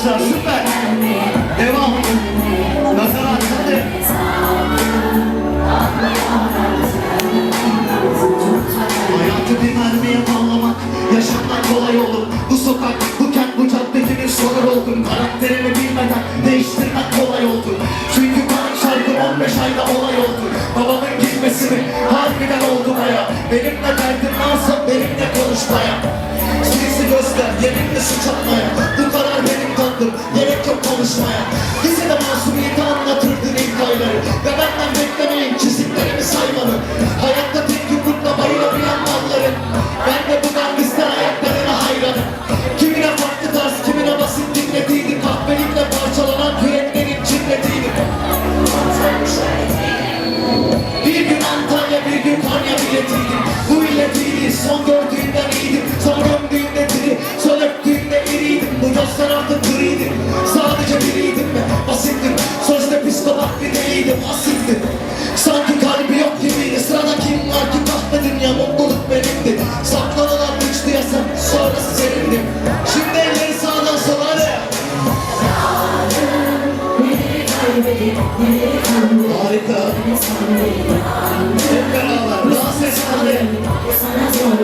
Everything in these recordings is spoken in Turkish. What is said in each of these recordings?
arkadaşlar süper. Devam. Nazar açıldı. Hayatı bir mermiye bağlamak yaşamdan kolay olur. Bu sokak, bu kent, bu caddesinin sorun oldum. Karakterimi bilmeden değiştirmek kolay oldu. Çünkü karan şarkı 15 ayda olay oldu. Babamın girmesi mi? Harbiden oldu baya. Benimle derdim lazım, benimle konuş konuşmaya. Sizi göster, yeminle suç atmaya konuşmaya Lisede masumiyeti anlatırdı renk ayları. Ve ben Göz bir değilim asitti Sanki kalbi yok gibiydi. Sırada kim var ki kahve dünya mutluluk benimdi. Saklanan güçtü yasam sonrası serindim Şimdi elleri sağdan sola hadi. Harika. Hep beraber. Dans etsin hadi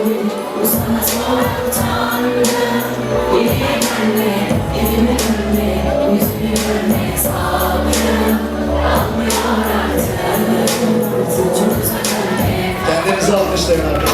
Sarah.